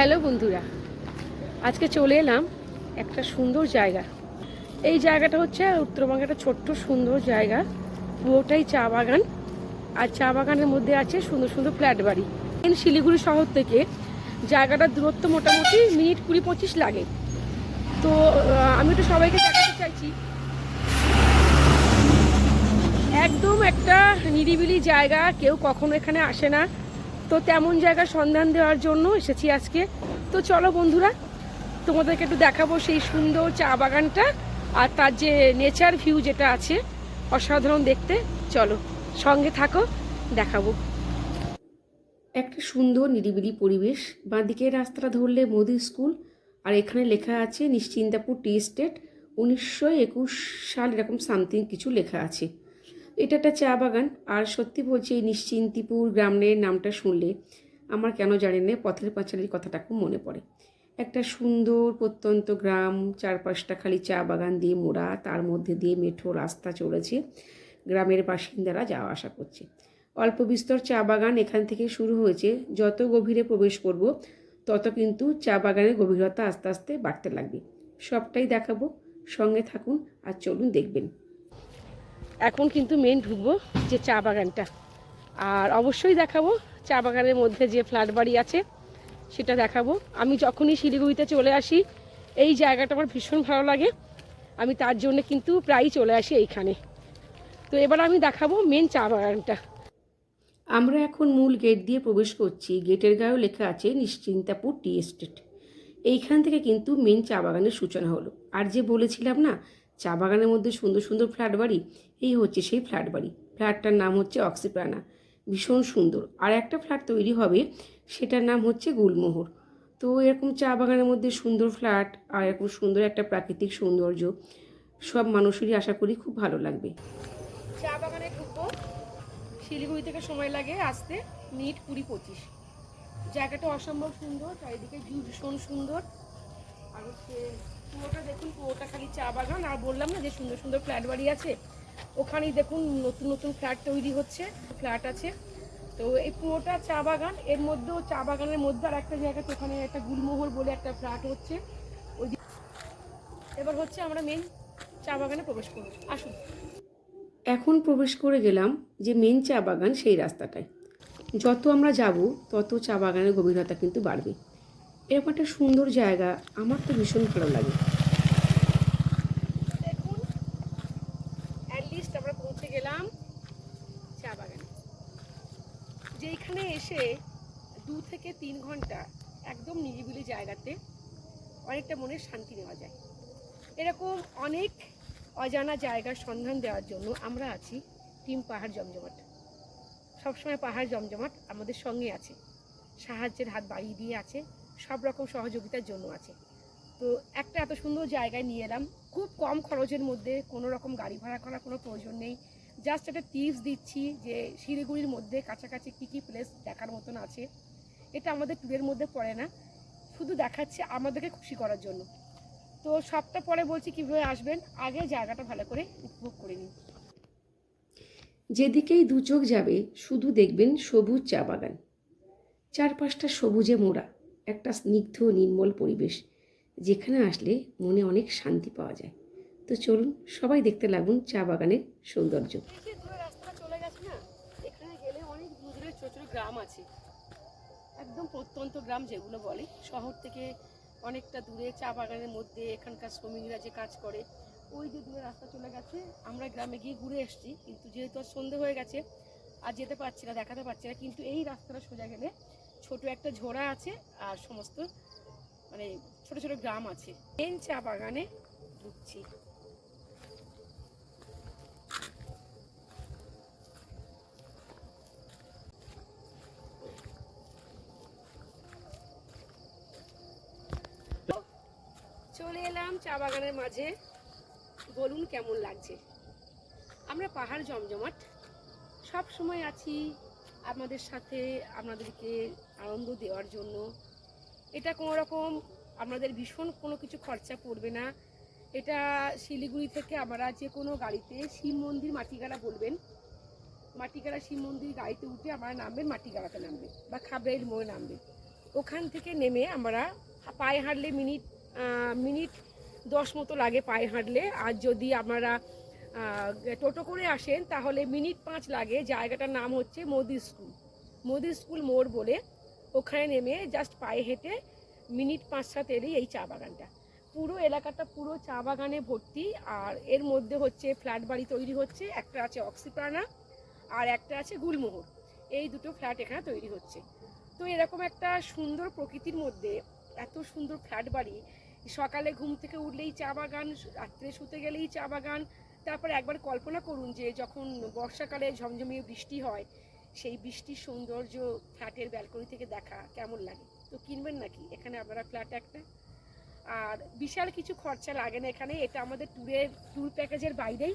Hello বন্ধুরা, আজকে চলে এলাম একটা সুন্দর জায়গা। এই জায়গাটা হচ্ছে উত্তরবঙ্গের একটা ছোট্ট সুন্দর জায়গা, পুরোটাই চা বাগান। আর চা বাগানের মধ্যে আছে সুন্দর সুন্দর ফ্ল্যাট বাড়ি। শিলিগুড়ি শহর থেকে জায়গাটার দূরত্ব মোটামুটি মিনিট কুড়ি পঁচিশ লাগে। তো আমি তো সবাইকে দেখাতে চাইছি। একদম একটা নিরিবিলি জায়গা, কেউ কখনো এখানে আসে না। তো তেমন জায়গার সন্ধান দেওয়ার জন্য এসেছি আজকে। তো চলো বন্ধুরা, তোমাদেরকে একটু দেখাবো সেই সুন্দর চা বাগানটা আর তার যে নেচার ভিউ যেটা আছে, অসাধারণ দেখতে। চলো সঙ্গে থাকো, দেখাবো। একটা সুন্দর নিরিবিলি পরিবেশ, বাঁদিকে রাস্তাটা ধরলে মোদি স্কুল, আর এখানে লেখা আছে নিশ্চিন্তাপুর টি স্টেট উনিশশো একুশ সাল এরকম সামথিং কিছু লেখা আছে। এটা একটা চা বাগান। আর সত্যি বলছি, এই নিশ্চিন্তিপুর গ্রামের নামটা শুনলে আমার কেন জানি না, পথের পাঁচালির কথাটা খুব মনে পড়ে। একটা সুন্দর প্রত্যন্ত গ্রাম, চারপাশটা খালি চা বাগান দিয়ে মোড়া, তার মধ্যে দিয়ে মেঠো রাস্তা চলেছে গ্রামের বাসিন্দারা যাওয়া আসা করছে। অল্প বিস্তর চা বাগান এখান থেকে শুরু হয়েছে। যত গভীরে প্রবেশ করব, তত কিন্তু চা বাগানের গভীরতা আস্তে আস্তে বাড়তে লাগবে। সবটাই দেখাবো, সঙ্গে থাকুন আর চলুন দেখবেন। এখন কিন্তু মেন ঢুকবো যে চা বাগানটা। আর অবশ্যই দেখাবো চা বাগানের মধ্যে যে ফ্ল্যাট বাড়ি আছে, সেটা দেখাবো। আমি যখনই শিলিগুড়িতে চলে আসি, এই জায়গাটা আমার ভীষণ ভালো লাগে। আমি তার জন্য কিন্তু প্রায়ই চলে আসি এইখানে। তো এবার আমি দেখাবো মেন চা বাগানটা। আমরা এখন মূল গেট দিয়ে প্রবেশ করছি। গেটের গায়েও লেখা আছে, নিশ্চিন্তাপুর টি এস্টেট। এইখান থেকে কিন্তু মেন চা বাগানের সূচনা হলো। আর যে বলেছিলাম না চা বাগানের মধ্যে সুন্দর সুন্দর ফ্ল্যাট বাড়ি? এই হচ্ছে সেই ফ্ল্যাট বাড়ি। ফ্ল্যাটটার নাম হচ্ছে অক্সিপ্রানা ভীষণ সুন্দর। আর একটা ফ্ল্যাট তৈরি হবে, সেটার নাম হচ্ছে গুলমোহর। তো এরকম চা বাগানের মধ্যে সুন্দর ফ্ল্যাট আর এরকম সুন্দর একটা প্রাকৃতিক সৌন্দর্য, সব মানুষেরই আশা করি খুব ভালো লাগবে। চা বাগানে ঢুকবো। শিলিগুড়ি থেকে সময় লাগে আসতে, মিনিট কুড়ি পঁচিশ। জায়গাটা অসম্ভব সুন্দর, চারিদিকে ভীষণ সুন্দর। আর হচ্ছে পুরোটা দেখুন, পুরোটা খালি চা বাগান, আর বললাম না যে সুন্দর সুন্দর ফ্ল্যাট বাড়ি আছে। ওখানেই দেখুন নতুন নতুন ফ্ল্যাট তৈরি হচ্ছে, ফ্ল্যাট আছে। তো এই পুরোটা চা বাগান, এর মধ্যেও চা বাগানের মধ্যে আর একটা জায়গাতে ওখানে একটা গুলমোহর বলে একটা ফ্ল্যাট হচ্ছে। ওই এবার হচ্ছে আমরা মেন চা বাগানে প্রবেশ করব। আসুন। এখন প্রবেশ করে গেলাম যে মেন চা বাগান সেই রাস্তাটায়। যত আমরা যাব, তত চা বাগানের গভীরতা কিন্তু বাড়বে। এরকম একটা সুন্দর জায়গা, আমার তো ভীষণ ভালো লাগে। দেখুন আমরা পৌঁছে গেলাম চা বাগানে। যেইখানে এসে দু থেকে তিন ঘণ্টা একদম নিরিবিলি জায়গাতে অনেকটা মনের শান্তি নেওয়া যায়। এরকম অনেক অজানা জায়গার সন্ধান দেওয়ার জন্য আমরা আছি টিম পাহাড় জমজমাট। সবসময় পাহাড় জমজমাট আমাদের সঙ্গে আছে। সাহায্যের হাত বাড়িয়ে দিয়ে আছে। সব রকম সহযোগিতার জন্য আছে। তো একটা এত সুন্দর জায়গায় নিয়ে এলাম। খুব কম খরচের মধ্যে কোনো রকম গাড়ি ভাড়া করার কোনো প্রয়োজন নেই। জাস্ট একটা টিপস দিচ্ছি যে শিলিগুড়ির মধ্যে কাছাকাছি কী কী প্লেস দেখার মতন আছে। এটা আমাদের ট্যুরের মধ্যে পড়ে না। শুধু দেখাচ্ছে আমাদেরকে খুশি করার জন্য। তো সপ্তাহ পরে বলছি কীভাবে আসবেন? আগে জায়গাটা ভালো করে উপভোগ করে নিন। যেদিকেই দু চোখ যাবে, শুধু দেখবেন সবুজ চা বাগান। চারপাশটা সবুজে মোড়া। একটা স্নিগ্ধ নির্মল পরিবেশ যেখানে আসলে মনে অনেক শান্তি পাওয়া যায়। তো চলুন সবাই দেখতে লাগুন চা বাগানের সৌন্দর্য। গ্রাম আছে। একদম প্রত্যন্ত গ্রাম যেগুলো বলে। শহর থেকে অনেকটা দূরে, চা বাগানের মধ্যে এখানকার শ্রমিকরা যে কাজ করে, ওই যে দূরে রাস্তা চলে গেছে। আমরা গ্রামে গিয়ে ঘুরে এসেছি, কিন্তু যেহেতু আর সন্ধে হয়ে গেছে, আর যেতে পারছি না, দেখাতে পারছি না, কিন্তু এই রাস্তাটা সোজা গেলে ছোট একটা ঝোড়া আছে আর সমস্ত মানে ছোট ছোট গ্রাম আছে। মেন চা বাগানে ঢুকছি। চলে এলাম চা বাগানের মাঝে। বলুন কেমন লাগছে? আমরা পাহাড় জমজমাট। সব সময় আছি আপনাদের সাথে আপনাদেরকে আনন্দ দেওয়ার জন্য। এটা কোনো রকম আপনাদের ভীষণ কোনো কিছু খরচা পড়বে না। এটা শিলিগুড়ি থেকে আমরা যে কোনো গাড়িতে শিব মন্দির মাটিগাড়া বলবেন। মাটিগাড়া শিব মন্দির গাড়িতে উঠে আমরা নামবেন মাটিগাড়াতে নামবেন বা খাবরাইল মোড়ে নামবেন। ওখান থেকে নেমে আমরা পায়ে হাঁটলে মিনিট মিনিট দশ মতো লাগে পায়ে হাঁটলে। আর যদি আহ, টোটো করে আসেন, তাহলে মিনিট পাঁচ লাগে। জায়গাটার নাম হচ্ছে মোদি স্কুল। মোদি স্কুল মোড় বলে ওখানে নেমে জাস্ট পায়ে হেঁটে মিনিট পাঁচ সাত এলেই এই চা বাগানটা। পুরো এলাকাটা পুরো চা বাগানে ভর্তি, আর এর মধ্যে হচ্ছে ফ্ল্যাট বাড়ি তৈরি হচ্ছে, একটা আছে অক্সিপ্রানা আর একটা আছে গুলমোহর। এই দুটো ফ্ল্যাট এখানে তৈরি হচ্ছে। তো এরকম একটা সুন্দর প্রকৃতির মধ্যে এত সুন্দর ফ্ল্যাট বাড়ি, সকালে ঘুম থেকে উঠলেই চা বাগান, রাত্রে শুতে গেলেই চা বাগান তারপর একবার কল্পনা করুন যে যখন বর্ষাকালে ঝমঝমিয়ে বৃষ্টি হয়, সেই বৃষ্টির সৌন্দর্য ফ্ল্যাটের ব্যালকনি থেকে দেখা কেমন লাগে? তো কিনবেন নাকি? এখানে আপনারা ফ্ল্যাট একটা। আর বিশাল কিছু খরচা লাগে না এখানে, এটা আমাদের ট্যুরের ট্যুর প্যাকেজের বাইরেই।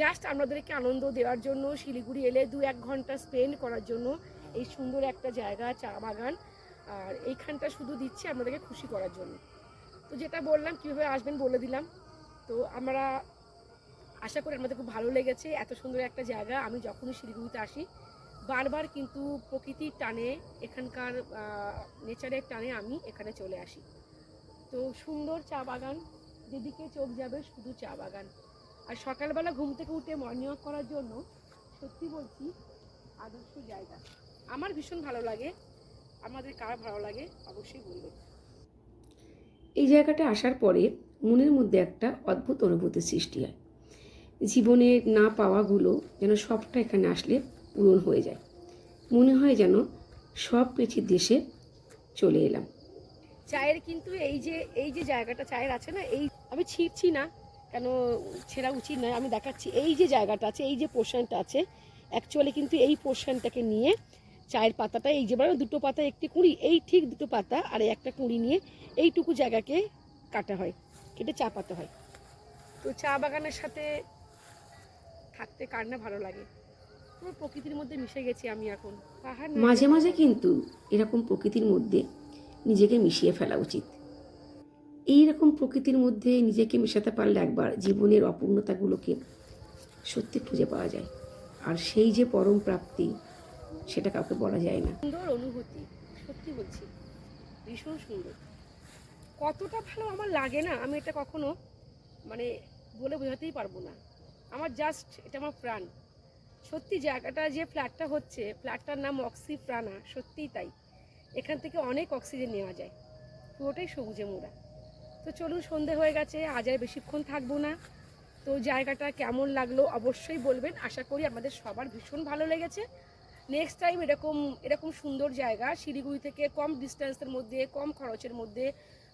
জাস্ট আপনাদেরকে আনন্দ দেওয়ার জন্য, শিলিগুড়ি এলে দু এক ঘণ্টা স্পেন্ড করার জন্য এই সুন্দর একটা জায়গা, চা বাগান। আর এইখানটা শুধু দিচ্ছি আপনাদেরকে খুশি করার জন্য। তো যেটা বললাম, কীভাবে আসবেন বলে দিলাম। তো আমরা আশা করি আমাদের খুব ভালো লেগেছে, এত সুন্দর একটা জায়গা। আমি যখনই শিলিগুড়িতে আসি, বারবার কিন্তু প্রকৃতির টানে, এখানকার নেচারের টানে আমি এখানে চলে আসি। তো সুন্দর চা বাগান, যেদিকে চোখ যাবে শুধু চা বাগান। আর সকালবেলা ঘুম থেকে উঠে মর্নিং ওয়াক করার জন্য সত্যি বলছি আদর্শ জায়গা। আমার ভীষণ ভালো লাগে, আমাদের কার ভালো লাগে অবশ্যই বলবেন এই জায়গাটা আসার পরে মনের মধ্যে একটা অদ্ভুত অনুভূতির সৃষ্টি হয়। জীবনে না পাওয়াগুলো যেন সবটা এখানে আসলে পূরণ হয়ে যায়। মনে হয় যেন সব পেছির দেশে চলে এলাম। চায়ের কিন্তু এই যে এই যে জায়গাটা চায়ের আছে না এই আমি ছিঁড়ছি না কেন ছেঁড়া উচিত নয় আমি দেখাচ্ছি। এই যে জায়গাটা আছে এই যে পোর্শনটা আছে অ্যাকচুয়ালি কিন্তু এই পোর্শনটাকে নিয়ে চায়ের পাতাটা এই যে বলো দুটো পাতা একটি কুঁড়ি এই ঠিক দুটো পাতা আর একটা কুঁড়ি নিয়ে এইটুকু জায়গাকে কাটা হয় কেটে চা পাতা হয়। তো চা বাগানের সাথে থাকতে কার না ভালো লাগে? পুরো প্রকৃতির মধ্যে মিশে গেছি আমি এখন। পাহাড় মাঝে মাঝে কিন্তু এরকম প্রকৃতির মধ্যে নিজেকে মিশিয়ে ফেলা উচিত। এই রকম প্রকৃতির মধ্যে নিজেকে মেশাতে পারলে একবার জীবনের অপূর্ণতাগুলোকে সত্যি খুঁজে পাওয়া যায়। আর সেই যে পরম প্রাপ্তি সেটা কাউকে বলা যায় না। সুন্দর অনুভূতি সত্যি বলছি। ভীষণ সুন্দর। কতটা ভালো আমার লাগে না আমি এটা কখনো মানে বলে বোঝাতেই পারব না। আমার জাস্ট এটা আমার প্রাণ। সত্যি জায়গাটা যে ফ্ল্যাটটা হচ্ছে, ফ্ল্যাটটার নাম অক্সি প্রাণা সত্যিই তাই। এখান থেকে অনেক অক্সিজেন নেওয়া যায়। পুরোটাই সবুজে মোড়া। তো চলুন, সন্ধে হয়ে গেছে, আজ আর বেশিক্ষণ থাকব না। তো জায়গাটা কেমন লাগল অবশ্যই বলবেন। আশা করি আমাদের সবার ভীষণ ভালো লেগেছে। নেক্সট টাইম এরকম এরকম সুন্দর জায়গা, শিলিগুড়ি থেকে কম ডিস্টেন্সের মধ্যে, কম খরচের মধ্যে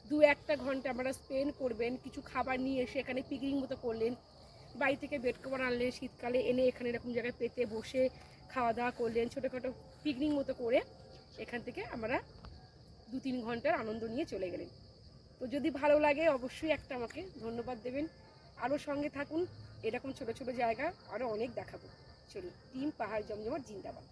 দু একটা ঘণ্টা আপনারা স্পেন্ড করবেন, কিছু খাবার নিয়ে এসে এখানে পিকনিক মতো করলেন বাড়ি থেকে বেড কভার আনলেন শীতকালে এনে এখানে এরকম জায়গায় পেতে বসে খাওয়া দাওয়া করলেন, ছোটোখাটো পিকনিক মতো করে এখান থেকে আমরা দু তিন ঘণ্টার আনন্দ নিয়ে চলে গেলেন। তো যদি ভালো লাগে অবশ্যই একটা আমাকে ধন্যবাদ দেবেন। আরও সঙ্গে থাকুন, এরকম ছোট ছোট জায়গা আরও অনেক দেখাবো। চলুন টিম পাহাড় জমজমার জিন্দাবাদ।